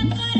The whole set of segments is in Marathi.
Thank you.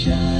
shine.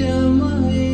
I'm a man.